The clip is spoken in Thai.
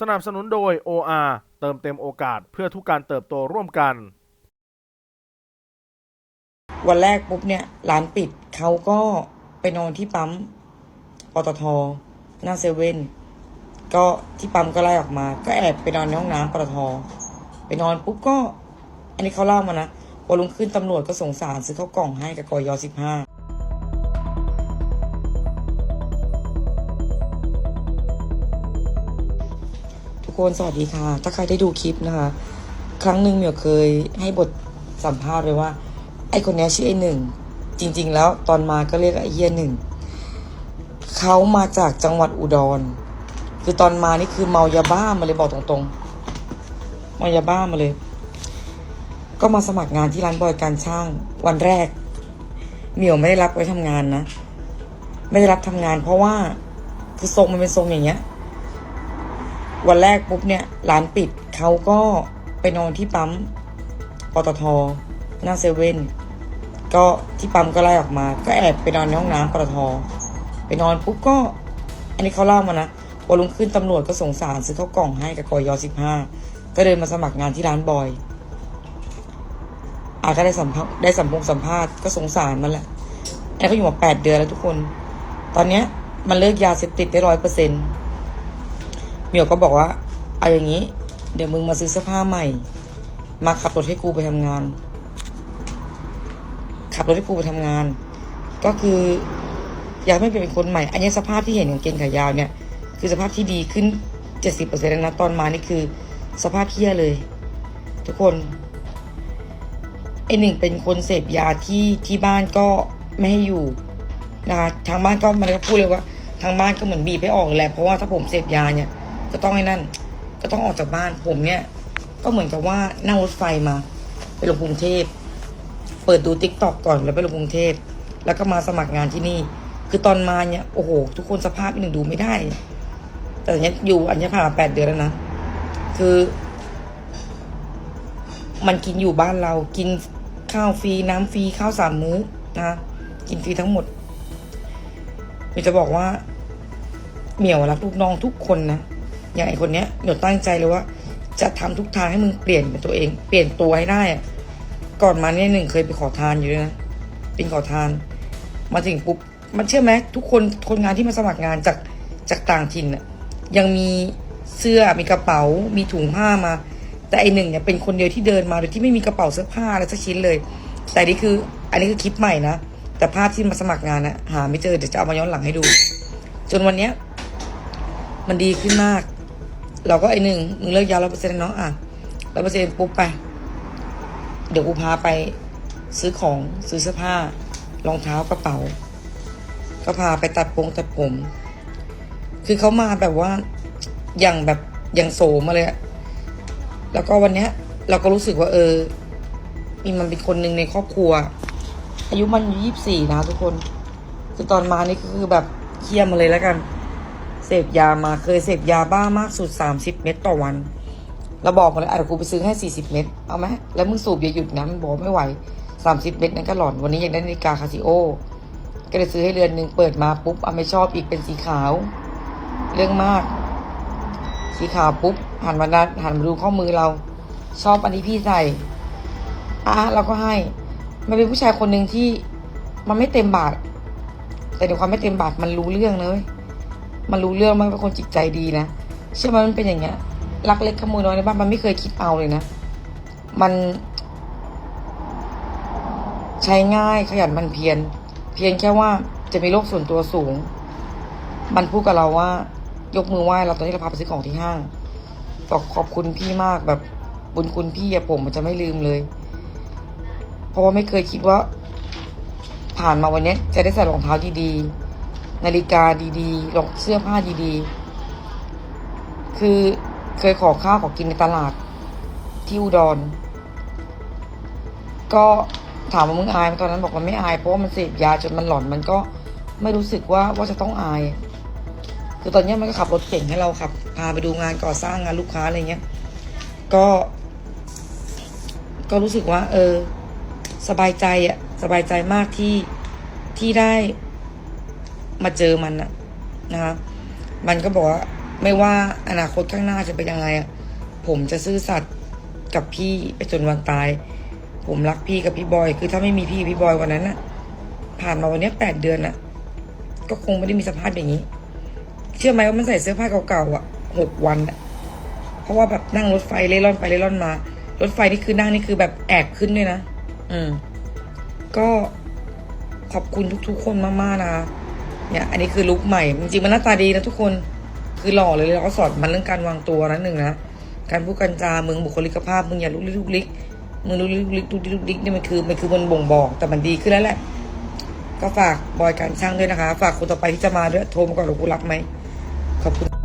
สนับสนุนโดย OR เติมเต็มโอกาสเพื่อทุกการเติบโตร่วมกัน วันแรกปุ๊บเนี่ยร้านปิดเขาก็ไปนอนที่ปั๊มปตทหน้าเซเว่นก็ที่ปั๊มก็ไล่ออกมา ก็แอบไปนอนในห้องน้ำปตทไปนอนปุ๊บก็ อันนี้เขาเล่ามานะวันรุ่งขึ้นตำรวจก็สงสารซื้อข้าวกล่องให้กับกอยสิบห้า กคนสวัสดีค่ะ ถ้าใครได้ดูคลิปนะคะ ครั้งหนึ่งเหมียวเคยให้บทสัมภาษณ์ไว้ว่า ไอคนนี้ชื่อไอหนึ่ง จริง ๆ แล้วตอนมาก็เรียกไอเฮียหนึ่งเขามาจากจังหวัดอุดร คือตอนมานี่คือเมายาบ้ามาเลยบอกตรงๆ เมายาบ้ามาเลย ก็มาสมัครงานที่ร้านบอยการช่างวันแรก เหมียวไม่ได้รับไว้ทำงานนะ ไม่ได้รับทำงาน เพราะว่าคือทรงมันเป็นทรงอย่างเงี้ย วันแรกปุ๊บเนี่ยร้านปิดเขาก็ไปนอนที่ปั๊มปตทหน้าเซเว่นก็ที่ปั๊มก็ไล่ออกมา ก็แอบไปนอนในห้องน้ำปตทไปนอนปุ๊บก็ อันนี้เขาเล่ามานะวันรุ่งขึ้นตำรวจก็สงสารซื้อข้าวกล่องให้กับกอยสิบห้าก็เดินมาสมัครงานที่ร้านบอยอาก็ได้สัมภาษณ์ได้สัมพงสัมภาษณ์ก็สงสารมันแหละแอนก็อยู่มาแปดเดือนแล้วทุกคน ตอนเนี้ยมันเลิกยาเสพติดได้ร้อยเปอร์เซ็นต์ เหมียวก็บอกว่าเอาอย่างนี้ เดี๋ยวมึงมาซื้อเสื้อผ้าใหม่ มาขับรถให้กูไปทำงาน ขับรถให้กูไปทำงาน ก็คืออยากให้เป็นคนใหม่ อันนี้สภาพที่เห็นของเกงขายาวเนี่ย คือสภาพที่ดีขึ้นเจ็ดสิบเปอร์เซ็นต์แล้วนะตอนมานี่คือ สภาพเที่ยเลย ทุกคนไอหนึ่งเป็นคนเสพยาที่ที่บ้านก็ไม่ให้อยู่นะคะทางบ้านก็มันก็พูดเลยว่า ทางบ้านก็เหมือนบีบให้ออกแหละเพราะว่าถ้าผมเสพยาเนี่ย ก็ต้องไอ้นั่น ก็ต้องออกจากบ้านผมเนี่ย ก็เหมือนกับว่านั่งรถไฟมา ไปลงกรุงเทพเปิดดูติ๊กต็อกก่อนแล้วไปลงกรุงเทพแล้วก็มาสมัครงานที่นี่ คือตอนมาเนี่ยโอ้โห ทุกคนสภาพหนึ่งดูไม่ได้ แต่เนี้ยอยู่อันนี้ผ่านมาแปดเดือนแล้วนะคือ มันกินอยู่บ้านเรากินข้าวฟรีน้ำฟรีข้าวสามมื้อนะกินฟรีทั้งหมดเดี๋ยวจะบอกว่าเหมียวรักลูกน้องทุกคนนะ อย่างไอคนเนี้ยหมียวตั้งใจเลยว่า จะทำทุกทางให้มึงเปลี่ยนเป็นตัวเอง เปลี่ยนตัวให้ได้อะก่อนมาเนี่ยหนึ่งเคยไปขอทานอยู่ด้วยนะเป็นขอทาน มาถึงปุ๊บมันเชื่อไหมทุกคนคนงานที่มาสมัครงานจากจากต่างถิ่นน่ะยังมีเสื้อมีกระเป๋า มีถุงผ้ามา แต่ไอหนึ่งเนี่ยเป็นคนเดียวที่เดินมาโดยที่ไม่มีกระเป๋าเสื้อผ้าอะไรสักชิ้นเลย แต่นี่คือ อันนี้คือคลิปใหม่นะแต่ภาพที่มาสมัครงานนะหาไม่เจอเดี๋ยวจะเอามาย้อนหลังให้ดู จนวันเนี้ยมันดีขึ้นมาก เราก็ไอหนึ่งมึงเลิกยาร้อยเปอร์เซ็นต์เนาะอะร้อยเปอร์เซ็นต์ปุ๊บไป เดี๋ยวกูพาไปซื้อของซื้อเสื้อผ้ารองเท้ากระเป๋า ก็พาไปตัดปงตัดผม คือเขามาแบบว่าอย่างแบบอย่างโสมมาเลยอะแล้วก็วันเนี้ย เราก็รู้สึกว่า เออ มีมันเป็นคนหนึ่งในครอบครัว อายุมันยี่สิบสี่นะทุกคน คือตอนมานี่ก็คือแบบเคี่ยมมาเลยแล้วกัน เสพยามาเคยเสพยาบ้ามากสุดสามสิบเม็ดต่อวัน เราบอกมาเลยอะเดี๋ยวกูไปซื้อให้สี่สิบเม็ดเอาไหมแล้วมึงสูบอย่าหยุดนะมันบอกไม่ไหวสามสิบเม็ดนั้นก็หลอนวันนี้ยังได้นาฬิกาคาซิโอ ก็เลยซื้อให้เรือนหนึ่งเปิดมาปุ๊บเอาไม่ชอบอีกเป็นสีขาว เรื่องมาก สีขาวปุ๊บหันมาดันหันมาดูข้อมือเรา ชอบอันนี้พี่ใส่อะเราก็ให้มันเป็นผู้ชายคนหนึ่งที่มันไม่เต็มบาท แต่ในความไม่เต็มบาทมันรู้เรื่องเลย มันรู้เรื่องมันเป็นคนจิตใจดีนะเชื่อไหมมันเป็นอย่างเงี้ยรักเล็กขโมยน้อยในบ้านมันไม่เคยคิดเอาเลยนะ มัน ใช้ง่ายขยันมันเพียรเพียงแค่ว่าจะมีโลกส่วนตัวสูง มันพูดกับเราว่ายกมือไหว้เราตอนที่เราพาไปซื้อของที่ห้างบอกขอบคุณพี่มากแบบบุญคุณพี่อะผมมันจะไม่ลืมเลย เพราะว่าไม่เคยคิดว่า ผ่านมาวันนี้จะได้ใส่รองเท้าดีๆ นาฬิกาดีๆรองเสื้อผ้าดีๆ คือเคยขอข้าวขอกินในตลาดที่อุดร ก็ถามว่ามึงอายไหมตอนนั้นบอกว่าไม่อาย เพราะว่ามันเสพยาจนมันหลอนมันก็ไม่รู้สึกว่าว่าจะต้องอาย คือตอนนี้มันก็ขับรถเก่งให้เราขับ พาไปดูงานก่อสร้างงานลูกค้าอะไรเงี้ย ก็ ก็รู้สึกว่า เออ สบายใจอะสบายใจมากที่ที่ได้ มาเจอมันอะนะคะมันก็บอกว่าไม่ว่าอนาคตข้างหน้าจะเป็นยังไงอะผมจะซื่อสัตย์กับพี่ไปจนวันตาย ผมรักพี่กับพี่บอย คือถ้าไม่มีพี่พี่บอยวันนั้นน่ะผ่านมาวันนี้แปดเดือนน่ะก็คงไม่ได้มีสภาพอย่างนี้ เชื่อไหมว่ามันใส่เสื้อผ้าเก่าๆอะหกวันอะเพราะว่าแบบนั่งรถไฟเล่ร่อนไปเล่ร่อนมา รถไฟนี่คือนั่งนี่คือแบบแอบขึ้นด้วยนะ อืม ก็ขอบคุณทุกๆคนมากๆนะ เนี่ยอันนี้คือลุคใหม่ จริงๆมันหน้าตาดีนะทุกคนคือหล่อเลยแล้วก็สอนมันเรื่องการวางตัวนั้นหนึ่งนะการพูดกันจามึงบุคลิกภาพมึงอย่าลุกลิกลุกลิกมึงลุกลิกลุกลิกลุกลี้ลุกลิกเนี่ยมันคือมันคือมันบ่งบอกแต่มันดีขึ้นแล้วแหละก็ฝากบอยการช่างด้วยนะคะ ฝากคนต่อไปที่จะมาด้วยโทรมาก่อนหรือกูรับไหมขอบคุณ